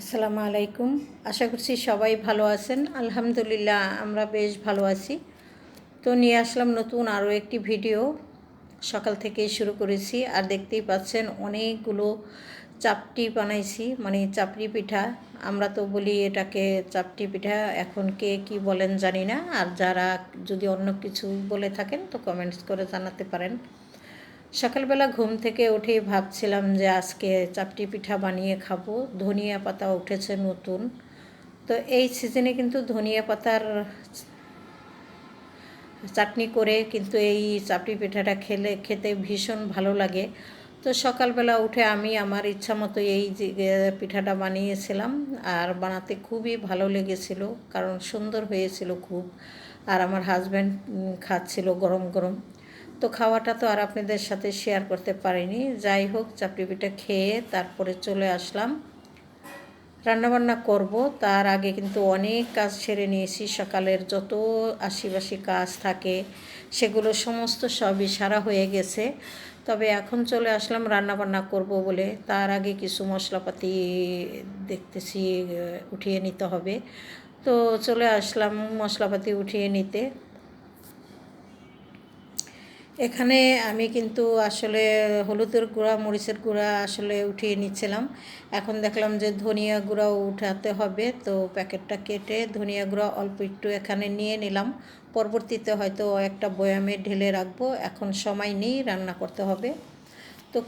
আসসালামু আলাইকুম। আশা করছি সবাই ভালো আছেন। আলহামদুলিল্লাহ, আমরা বেশ ভালো আছি। তো নিয়ে আসলাম নতুন আরও একটি ভিডিও। সকাল থেকেই শুরু করেছি। আর দেখতেই পাচ্ছেন অনেকগুলো চাপটি বানাইছি মানে চাপড়ি পিঠা। আমরা তো বলি এটাকে চাপটি পিঠা। এখন কে কি বলেন জানি না। আর যারা যদি অন্য কিছু বলে থাকেন, তো কমেন্টস করে জানাতে পারেন। সকালবেলা ঘুম থেকে উঠেই ভাবছিলাম যে আজকে চাপটি পিঠা বানিয়ে খাব। ধনিয়া পাতা উঠেছে নতুন। তো এই সিজনে কিন্তু ধনিয়া পাতার চাটনি করে কিন্তু এই চাপটি পিঠাটা খেলে, খেতে ভীষণ ভালো লাগে। তো সকালবেলা উঠে আমি আমার ইচ্ছা মতো এই পিঠাটা বানিয়েছিলাম আর বানাতে খুবই ভালো লেগেছিল কারণ সুন্দর হয়েছিল খুব। আর আমার হাজব্যান্ড খাচ্ছিল গরম গরম। তো খাওয়াটা তো আর আপনাদের সাথে শেয়ার করতে পারিনি। যাই হোক, চাপড়ি পিঠা খেয়ে তারপরে চলে আসলাম। রান্নাবান্না করব। তার আগে কিন্তু অনেক কাজ সেরে নিয়েছি। সকালের যত আশিবাসি কাজ থাকে, সেগুলো সমস্ত সবই সারা হয়ে গেছে। তবে এখন চলে আসলাম রান্নাবান্না করব বলে। তার আগে কিছু মশলাপাতি দেখতেছি উঠিয়ে নিতে হবে। তো চলে আসলাম মশলাপাতি উঠিয়ে নিতে। এখানে আমি কিন্তু আসলে হলুদের গুঁড়া, মরিচের গুঁড়া আসলে উঠিয়ে নিচ্ছিলাম। এখন দেখলাম যে ধনিয়া গুঁড়াও উঠাতে হবে, তো প্যাকেটটা কেটে ধনিয়া গুঁড়া অল্প একটু এখানে নিয়ে নিলাম। পরবর্তীতে হয়তো একটা বয়ামে ঢেলে রাখব, এখন সময় নেই, রান্না করতে হবে। তো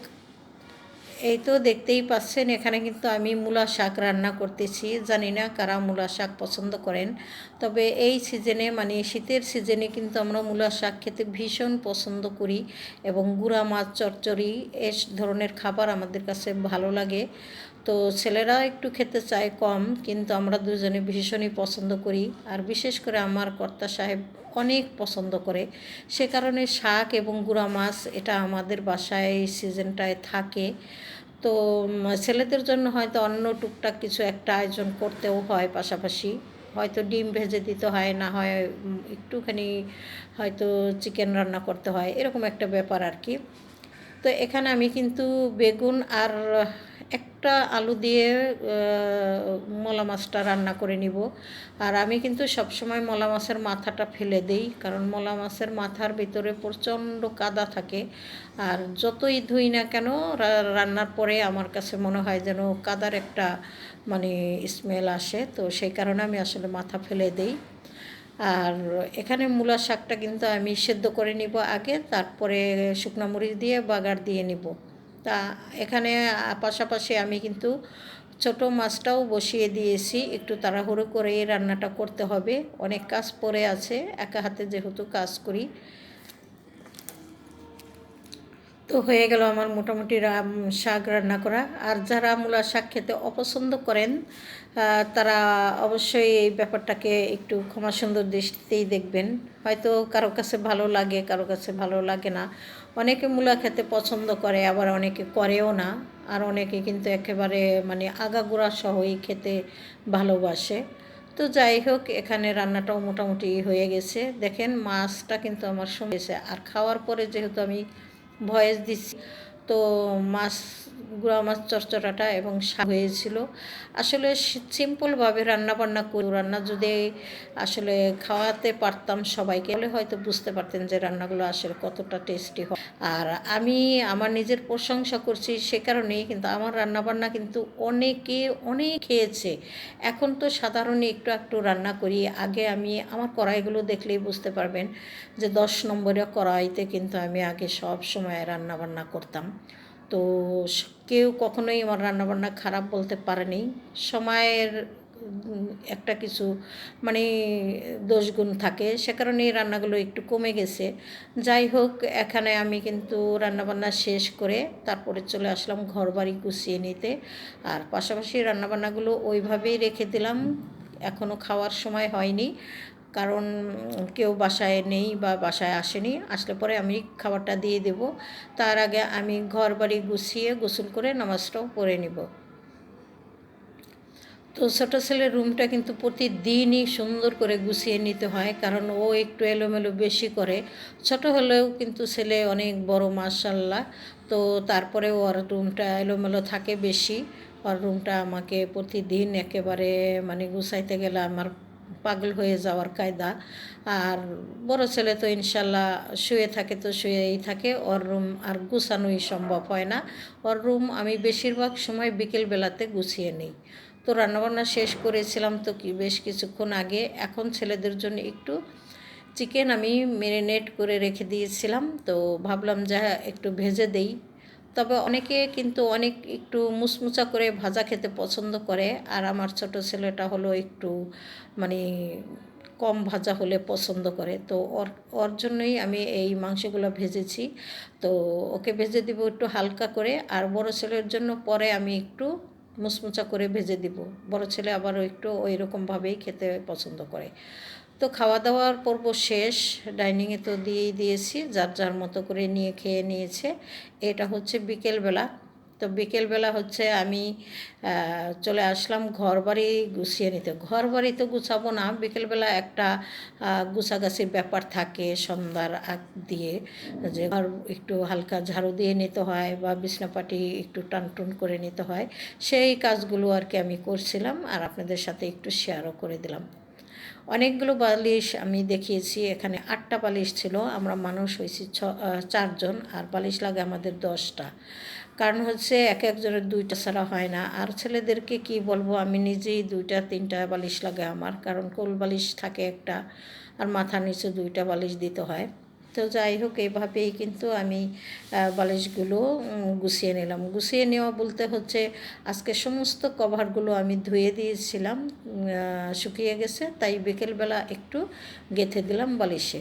এই তো দেখতেই পাচ্ছেন, এখানে কিন্তু আমি মূলা শাক রান্না করতেছি। জানি না কারা মূলা শাক পছন্দ করেন। তবে এই সিজনে মানে শীতের সিজনে কিন্তু আমরা মূলা শাক খেতে ভীষণ পছন্দ করি এবং গুঁড়া মাছ, চচ্চড়ি এ ধরনের খাবার আমাদের কাছে ভালো লাগে। তো ছেলেরা একটু খেতে চায় কম, কিন্তু আমরা দুজনে ভীষণই পছন্দ করি। আর বিশেষ করে আমার কর্তা সাহেব অনেক পছন্দ করে। সে কারণে শাক এবং গুঁড়া মাছ এটা আমাদের বাসায় এই সিজনটায় থাকে। তো ছেলেদের জন্য হয়তো অন্য টুকটাক কিছু একটা আয়োজন করতেও হয় পাশাপাশি। হয়তো ডিম ভেজে দিতে হয়, না হয় একটুখানি হয়তো চিকেন রান্না করতে হয়, এরকম একটা ব্যাপার আর কি। তো এখানে আমি কিন্তু বেগুন আর একটা আলু দিয়ে মলা মাছটা রান্না করে নিব। আর আমি কিন্তু সবসময় মলা মাছের মাথাটা ফেলে দেই, কারণ মলা মাছের মাথার ভিতরে প্রচণ্ড কাদা থাকে। আর যতই ধুই না কেন রান্নার পরে আমার কাছে মনে হয় যেন কাদার একটা মানে স্মেল আসে। তো সেই কারণে আমি আসলে মাথা ফেলে দেই। আর এখানে মূলা শাকটা কিন্তু আমি সেদ্ধ করে নিব আগে, তারপরে শুকনো মরিচ দিয়ে বাগার দিয়ে নিব। তা এখানে পাশাপাশি আমি কিন্তু ছোট মাছটাও বসিয়ে দিয়েছি, একটু তাড়াহুড়ো করে রান্নাটা করতে হবে। অনেক কাজ পড়ে আছে, একা হাতে যেহেতু কাজ করি। তো হয়ে গেল আমার মোটামুটি শাক রান্না করা। আর যারা মূলা শাক খেতে অপছন্দ করেন তারা অবশ্যই এই ব্যাপারটাকে একটু ক্ষমা সুন্দর দৃষ্টিতেই দেখবেন। হয়তো কারও কাছে ভালো লাগে, কারও কাছে ভালো লাগে না। অনেকে মূলা খেতে পছন্দ করে, আবার অনেকে করেও না। আর অনেকে কিন্তু একেবারে মানে আগাগোড়া সহই খেতে ভালোবাসে। তো যাই হোক, এখানে রান্নাটাও মোটামুটি হয়ে গেছে। দেখেন, মাছটা কিন্তু আমার সঙ্গে আর খাওয়ার পরে যেহেতু আমি ভয়েস দিচ্ছি। তো মাছ, গুঁড়া মাছ চরচড়াটা এবং হয়েছিল। আসলে সিম্পলভাবে রান্না বান্না করি। রান্না যদি আসলে খাওয়াতে পারতাম সবাইকে হলে হয়তো বুঝতে পারতেন যে রান্নাগুলো আসলে কতটা টেস্টি হয়। আর আমি আমার নিজের প্রশংসা করছি সে কারণেই, কিন্তু আমার রান্নাবান্না কিন্তু অনেকে, অনেক খেয়েছে। এখন তো সাধারণ একটু একটু রান্না করি। আগে আমি আমার কড়াইগুলো দেখলেই বুঝতে পারবেন যে দশ নম্বরের কড়াইতে কিন্তু আমি আগে সব সময় রান্নাবান্না করতাম। তো কেউ কখনোই আমার রান্নাবান্না খারাপ বলতে পারেনি। সময়ের একটা কিছু মানে দোষগুণ থাকে, সে কারণে রান্নাগুলো একটু কমে গেছে। যাই হোক, এখানে আমি কিন্তু রান্নাবান্না শেষ করে তারপরে চলে আসলাম ঘর বাড়ি গুছিয়ে নিতে। আর পাশাপাশি রান্নাবান্নাগুলো ওইভাবেই রেখে দিলাম। এখনও খাওয়ার সময় হয়নি। কারণ কেউ বাসায় নেই বা বাসায় আসেনি, আসলে পরে আমি খাবারটা দিয়ে দেব। তার আগে আমি ঘর বাড়ি গুছিয়ে গোসল করে নামাজটাও পড়ে নিব। তো ছোটো ছেলের রুমটা কিন্তু প্রতিদিনই সুন্দর করে গুছিয়ে নিতে হয়, কারণ ও একটু এলোমেলো বেশি করে। ছোট হলেও কিন্তু ছেলে অনেক বড় মার্শাল্লাহ তো তারপরে ওর রুমটা এলোমেলো থাকে বেশি। ওর রুমটা আমাকে প্রতিদিন একেবারে মানে গুছাইতে গেলে আমার পাগল হয়ে যাওয়ার কায়দা। আর বড় ছেলে তো ইনশাল্লাহ শুয়ে থাকে তো শুয়েই থাকে, ওর রুম আর গুছানোই সম্ভব হয় না। ওর রুম আমি বেশিরভাগ সময় বিকেলবেলাতে গুছিয়ে নিই। তো রান্নাবান্না শেষ করেছিলাম তো কি, বেশ কিছুক্ষণ আগে। এখন ছেলেদের জন্য একটু চিকেন আমি ম্যারিনেট করে রেখে দিয়েছিলাম। তো ভাবলাম যা একটু ভেজে দেই। তবে অনেকে কিন্তু অনেক একটু মুচমুচা করে ভাজা খেতে পছন্দ করে। আর আমার ছোট ছেলেটা হলো একটু মানে কম ভাজা হলে পছন্দ করে। তো ওর ওর জন্যই আমি এই মাংসগুলো ভেজেছি। তো ওকে ভেজে দিব একটু হালকা করে। আর বড় ছেলের জন্য পরে আমি একটু মুচমুচা করে ভেজে দিব। বড় ছেলে আবারও একটু ওই রকমভাবেই খেতে পছন্দ করে। তো খাওয়া দাওয়ার পর্ব শেষ। ডাইনিংয়ে তো দিয়েই দিয়েছি, যার যার মতো করে নিয়ে খেয়ে নিয়েছে। এটা হচ্ছে বিকেলবেলা। তো বিকেলবেলা হচ্ছে আমি চলে আসলাম ঘর বাড়ি গুছিয়ে নিতে। ঘর বাড়ি তো গুছাবো না, বিকেলবেলা একটা গুছাগাছির ব্যাপার থাকে সন্ধ্যার আগ দিয়ে। যে ঘর একটু হালকা ঝাড়ু দিয়ে নিতে হয় বা বিছনাপাটি একটু টানটুন করে নিতে হয়। সেই কাজগুলো আর কি আমি করছিলাম আর আপনাদের সাথে একটু শেয়ারও করে দিলাম। অনেকগুলো বালিশ আমি দেখিয়েছি, এখানে আটটা বালিশ ছিল। আমরা মানুষ হয়েছি ছ চারজন, আর বালিশ লাগে আমাদের দশটা। কারণ হচ্ছে এক একজনের দুইটা ছাড়া হয় না। আর ছেলেদেরকে কি বলব, আমি নিজেই দুইটা, তিনটা বালিশ লাগে আমার। কারণ কোল বালিশ থাকে একটা, আর মাথার নিচে দুইটা বালিশ দিতে হয়। তো যাই হোক এইভাবেই কিন্তু আমি বালিশগুলো গুছিয়ে নিলাম। গুছিয়ে নেওয়া বলতে হচ্ছে, আজকে সমস্ত কভারগুলো আমি ধুয়ে দিয়েছিলাম শুকিয়ে গেছে, তাই বিকেলবেলা একটু গেথে দিলাম বালিশে।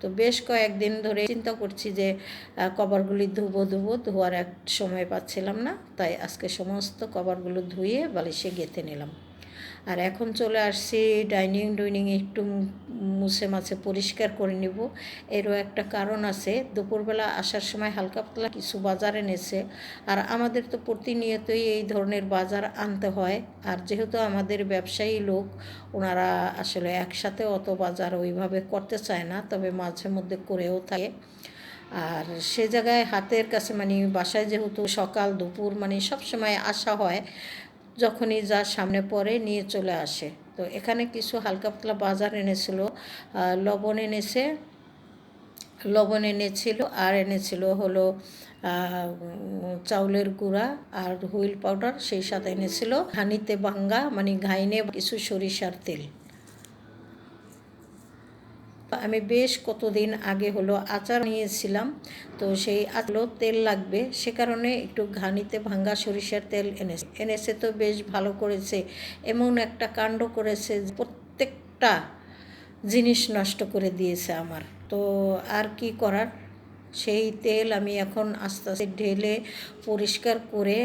তো বেশ কয়েকদিন ধরে চিন্তা করছি যে কভারগুলি ধুবো ধুবো, ধোয়ার এক সময় পাচ্ছিলাম না, তাই আজকে সমস্ত কভারগুলো ধুয়ে বালিশে গেঁথে নিলাম। আর এখন চলে আসছি ডাইনিং, ডুইনিং একটু মুছে মাছে পরিষ্কার করে নিব। এরও একটা কারণ আছে, দুপুরবেলা আসার সময় হালকা পাতলা কিছু বাজার এনেছে। আর আমাদের তো প্রতিনিয়তই এই ধরনের বাজার আনতে হয়। আর যেহেতু আমাদের ব্যবসায়ী লোক, ওনারা আসলে একসাথে অত বাজার ওইভাবে করতে চায় না, তবে মাঝে মধ্যে করেও থাকে। আর সে জায়গায় হাতের কাছে মানে বাসায় যেহেতু সকাল, দুপুর মানে সব সময় আসা হয় যখনই যা সামনে পড়ে নিয়ে চলে আসে। তো এখানে কিছু হালকা পাতলা বাজার এনেছিল লবণ এনেছে, লবণ এনেছিল, আর এনেছিল হলো চাউলের গুঁড়া আর হুইল পাউডার, সেই সাথে এনেছিল হানিতে ভাঙ্গা মানে ঘাইনে কিছু সরিষার তেল। আমি বেশ কতদিন আগে হলো আচার নিয়েছিলাম তো সেই আচলো তেল লাগবে। সে কারণে একটু ঘানিতে ভাঙ্গা সরিষার তেল এনেছে। এনেছে তো বেশ ভালো করেছে, এমন একটা কাণ্ড করেছে প্রত্যেকটা জিনিস নষ্ট করে দিয়েছে আমার। তো আর কি করার? সেই তেল আমি এখন আস্তে আস্তে ঢেলে পরিষ্কার করে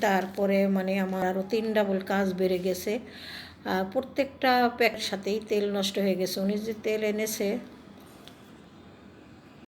তারপরে মানে আমার আরও তিন ডাবল কাজ বেড়ে গেছে। প্রত্যেকটা প্যাকের সাথেই তেল নষ্ট হয়ে গেছে। উনি যে তেল এনেছে